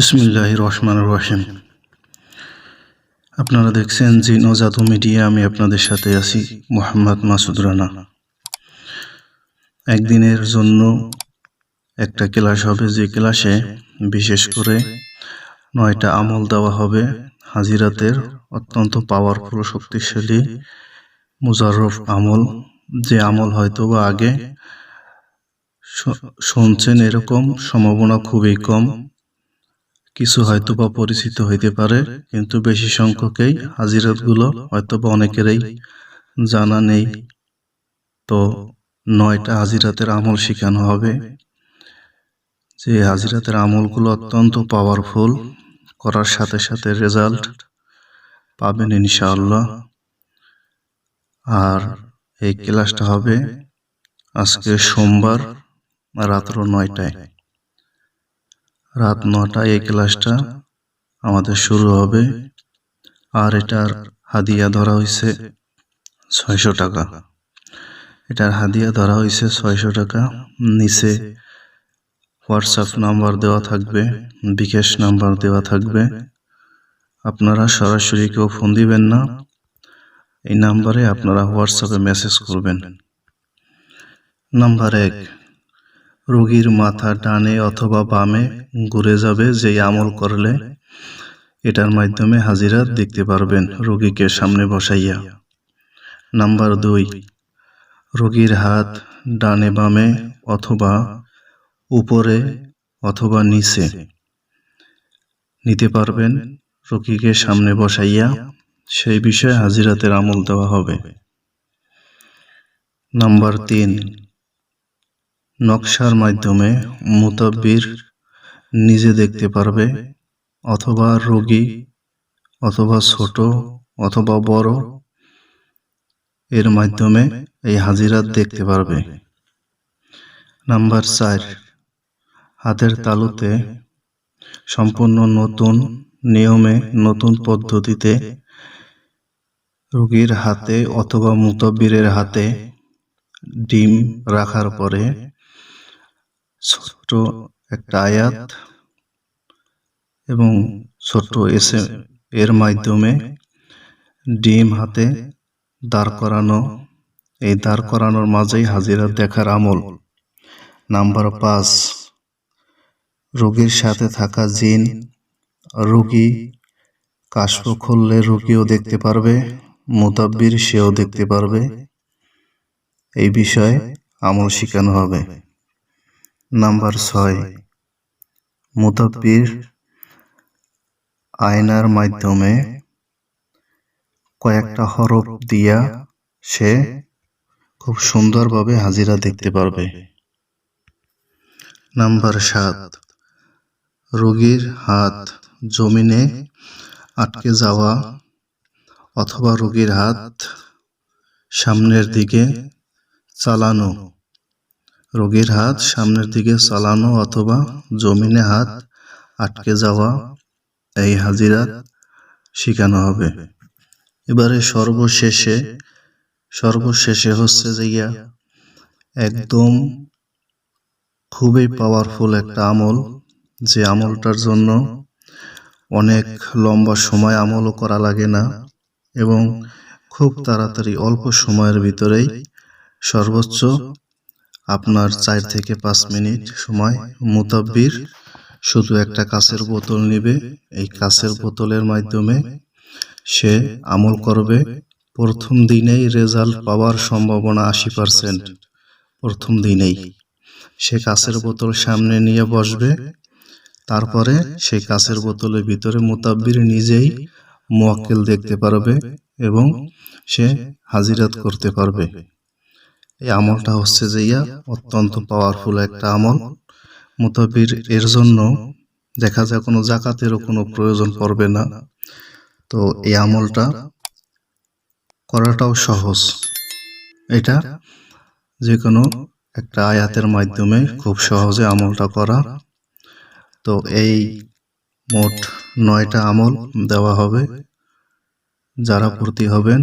বিসমিল্লাহ রহমান রহিম। আপনারা দেখছেন জি নজাদু মিডিয়া, আমি আপনাদের সাথে আছি মোহাম্মদ মাসুদ রানা। একদিনের জন্য একটা ক্লাস হবে, যে ক্লাসে বিশেষ করে নয়টা আমল দেওয়া হবে। হাজিরাতের অত্যন্ত পাওয়ারফুল শক্তিশালী, মুজাররফ আমল। যে আমল হয়তো বা আগে শুনছেন এরকম, সম্ভাবনা খুবই কম। কিছু হয়তো বা পরিচিত হইতে পারে, কিন্তু বেশি সংখ্যকেই হাজিরাতগুলো হয়তো বা অনেকেরই জানা নেই। তো নয়টা হাজিরাতের আমল শেখানো হবে। যে হাজিরাতের আমলগুলো অত্যন্ত পাওয়ারফুল করার সাথে সাথে রেজাল্ট পাবেন ইনশাআল্লাহ। আর এই ক্লাসটা হবে আজকে সোমবার, রাত্র নয়টায়। রাত নটায় এই ক্লাসটা আমাদের শুরু হবে। আর এটার হাদিয়া ধরা হয়েছে ছয়শো টাকা। এটার হাদিয়া ধরা হয়েছে ছয়শো টাকা। নিচে হোয়াটসঅ্যাপ নাম্বার দেওয়া থাকবে, বিকাশ নাম্বার দেওয়া থাকবে। আপনারা সরাসরি কেউ ফোন দিবেন না। এই নাম্বারে আপনারা হোয়াটসঅ্যাপে মেসেজ করবেন। নাম্বার এক রোগীর মাথা ডানে অথবা বামে ঘুরে যাবে যেই আমল করলে এটার মাধ্যমে হাজিরা দেখতে পারবেন রোগীকে সামনে বসাইয়া। নাম্বার দুই, রোগীর হাত ডানে বামে অথবা উপরে অথবা নিচে। নিতে পারবেন রোগীকে সামনে বসাইয়া সেই বিষয়ে হাজিরাতের আমল দেওয়া হবে। নাম্বার তিন নকশার মাধ্যমে মুতাব্বির নিজে দেখতে পারবে, অথবা রোগী, অথবা ছোট, অথবা বড়, এর মাধ্যমে এই হাজিরাত দেখতে পারবে। নাম্বার চার, হাতের তালুতে সম্পূর্ণ নতুন নিয়মে নতুন পদ্ধতিতে রোগীর হাতে অথবা মুতাব্বিরের হাতে ডিম রাখার পরে ছোট্ট একটা আয়াত এবং ছোট্ট এসে এর মাধ্যমে ডিম হাতে দাঁড় করানো। এই দাঁড় করানোর মাঝেই হাজিরা দেখার আমল। নাম্বার পাঁচ, রোগীর সাথে থাকা জিন, রোগী কাশপ খুললে রোগীও দেখতে পারবে মুতাব্বির সেও দেখতে পারবে। এই বিষয়ে আমল শেখানো হবে। নাম্বার ছয়। মুতাব্বির আয়নার মাধ্যমে কয়েকটা হরফ দিয়া সে খুব সুন্দরভাবে হাজিরা দেখতে পারবে। নাম্বার সাত। রোগীর হাত জমিনে আটকে যাওয়া অথবা রোগীর হাত সামনের দিকে চালানো। রোগীর হাত সামনের দিকে চালানো অথবা জমিনে হাত আটকে যাওয়া, এই হাজিরাত শেখানো হবে। এবারে সর্বশেষে সর্বশেষে হচ্ছে যে ইয়া, একদম খুবই পাওয়ারফুল একটা আমল, যে আমলটার জন্য অনেক লম্বা সময় আমলও করা লাগে না এবং খুব তাড়াতাড়ি অল্প সময়ের ভিতরেই সর্বোচ্চ আপনার চার থেকে পাঁচ মিনিট সময় মুতাব্বির। শুধু একটা কাছের বোতল নেবে। এই কাছের বোতলের মাধ্যমে সে আমল করবে। প্রথম দিনেই রেজাল্ট পাওয়ার সম্ভাবনা আশি পার্সেন্ট। প্রথম দিনেই সে কাছের বোতল সামনে নিয়ে বসবে। তারপরে সেই কাছের বোতলের ভিতরে মোতাব্বির নিজেই মোয়াক্কেল দেখতে পারবে এবং সে হাজিরাত করতে পারবে। এই আমলটা হচ্ছে যে ইয়া, অত্যন্ত পাওয়ারফুল একটা আমল। মোতাবির এর জন্য দেখা যায় কোনো জাকাতেরও কোনো প্রয়োজন পড়বে না। তো এই আমলটা করাটাও সহজ। এটা যে কোনো একটা আয়াতের মাধ্যমে খুব সহজে আমলটা করা। তো এই মোট নয়টা আমল দেওয়া হবে। যারা ভর্তি হবেন,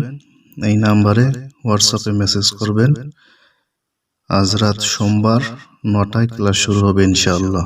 এই নাম্বারে হোয়াটসঅ্যাপে মেসেজ করবেন। আজ রাত সোমবার নটায় ক্লাস শুরু হবে ইনশাআল্লাহ।